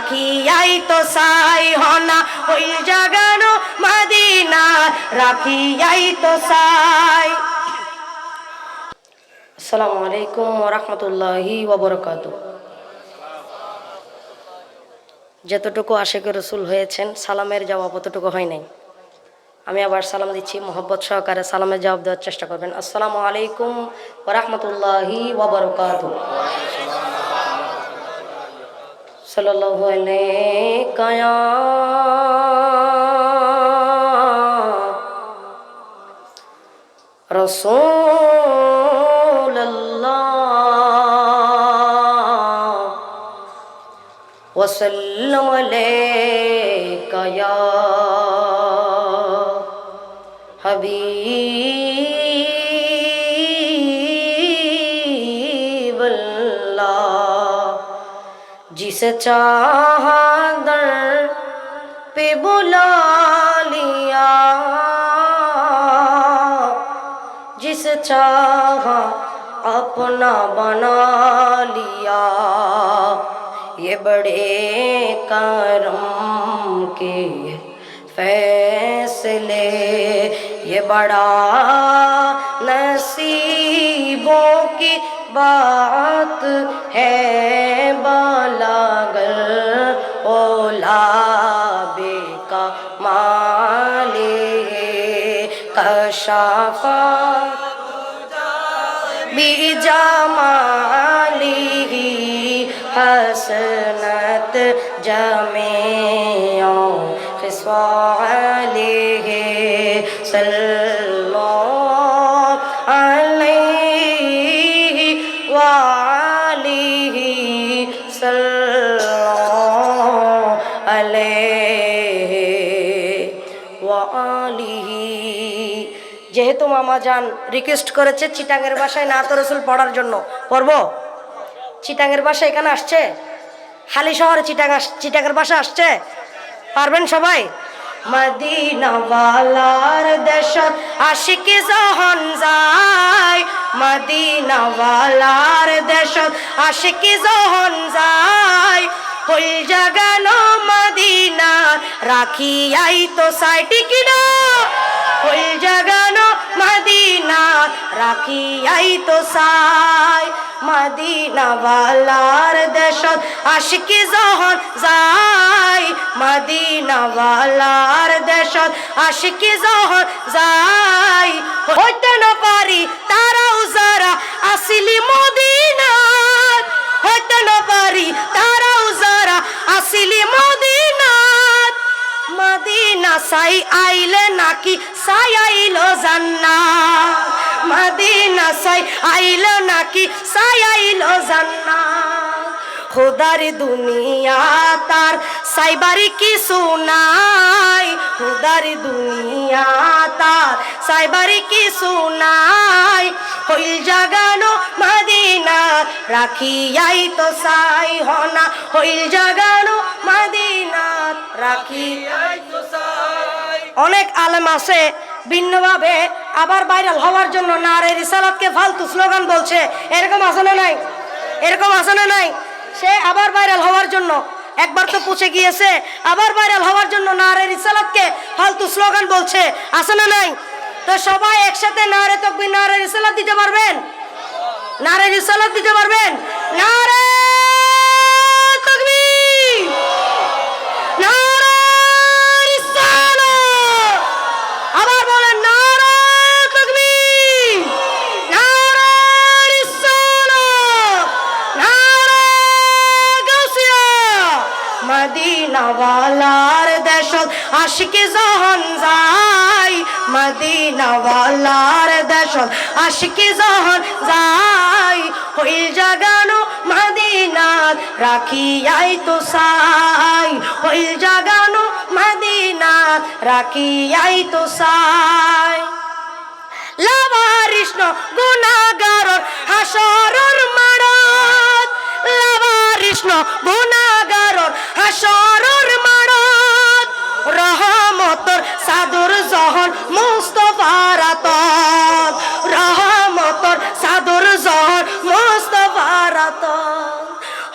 রাখিয়াই তো সাই হনা, ওই জাগানো মদিনা রাখিয়াই তো সাই। আসসালামু আলাইকুম ওরহমতুল্লাহি ওবরকাত। যতটুকু আশেক রসুল হয়েছেন, সালামের জবাব অতটুকু হয় নাই। আমি আবার সালাম দিচ্ছি, মোহব্বত সহকারে সালামের জবাব দেওয়ার চেষ্টা করবেন। আসসালামু আলাইকুম ওরহমতুল্লাহি ওবরকাত। sallallahu alayka ya رسول الله وسلم عليك يا حبيب जिसे चाहा दर पे बुला लिया। जिसे चाह अपना बना लिया। ये बड़े करम के फैसले, ये बड़ा नसीबों की बात है। كشف بجماله حسنت جميع خصال صلى عليه وعلى যেহেতু মামা যান রিকোয়েস্ট করেছে চিটাঙ্গের বাসায় না তো রসুল পড়ার জন্য। পড়ব? চিটাঙের বাসা এখানে আসছে? হালি শহরে চিটাং চিটাঙ্গের বাসা আসছে? পারবেন সবাই? মদিনাওয়ালার দেশত আশিকি যখন যায়। মদিনাওয়ালার দেশত আশিকি যখন যায়। হইল জাগানো মদিনা, রাখিয়াই তো সাইটি কিনা। হইল জাগানো মদিনা রাখিয়াই তো সাই। মদিনাওয়ালার দেশত আশিকি যখন যায়। মদিনাওয়ালার দেশত আশিকি যখন যায়। হইতে না পারি তারাও যারা আসিলি মদিনার হইতে না পারি তারাও যারা আসিলি মদিনা সাই আইলে নাকি? সাই আইলো জান্নাত। মদিনা সাই আইলো নাকি? সাই আইলো জান্নাত। খুদার দুনিয়া তার সাইবারি কি সুনাই খুদার দুনিয়া তার সাইবারি কি সুনাই হইল জাগানো মদিনা, রাখিয়াই তো সাই হনা। হইল জাগানো মদিনা, রাখিয়াই অনেক আলেম আছে, ভিন্নভাবে আবার ভাইরাল হওয়ার জন্য নারে রিসালাতকে ফালতু স্লোগান বলছে। এরকম আছে না নাই? এরকম আছে না নাই? সে আবার ভাইরাল হওয়ার জন্য, একবার তো পুছে গিয়েছে, আবার ভাইরাল হওয়ার জন্য নারে রিসালাতকে ফালতু স্লোগান বলছে। আছে না নাই? তো সবাই একসাথে নারে তকবির, নারে রিসালাত দিতে পারবেন? নারে রিসালাত দিতে পারবেন? নারে মদিনাওয়ালার দেশত, আশিকি যখন যায়। মদিনাওয়ালার দেশত যখন যায়। হইল জাগানো মদিনাত, রাখিয়াই তো সাই। হইল জাগানো মদিনাত, রাখিয়াই তো সাই। লাভারিষ্ণ গুণাগারর হাসরর মারত। লাভারিষ্ণ গুণাগারর হাসরর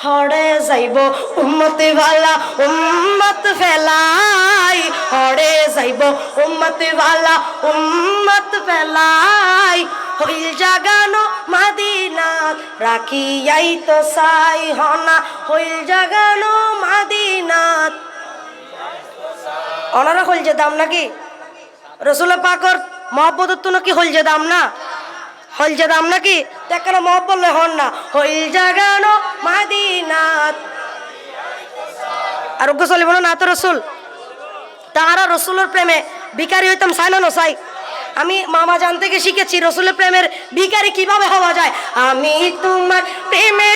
হরে যাইব, উম্মতে ভালা উম্মত ফেলাই। হরে যাইব, উম্মতে ভালা উম্মত ফেলাই। হইল জাগানো মাদিনাত, রাখিয়াই তো সাই হনা। হইল জাগানো মাদিনাত। অনারা হইল যে দাম নাকি? রসুলের পাকর মহব্বত তো নাকি হইল যে দাম না? হইল যে দাম নাকি? দেখেন মহব্বত হন না? হইল জাগানো মাদিনাত আরোগ্য চলিব না তো রসুল। তাহারা রসুলের প্রেমে ভিকারি হইতাম সাই না চাই। আমি মামা জান থেকে শিখেছি, রসুলের প্রেমের ভিকারি কীভাবে হওয়া যায়? আমি তোমার প্রেমে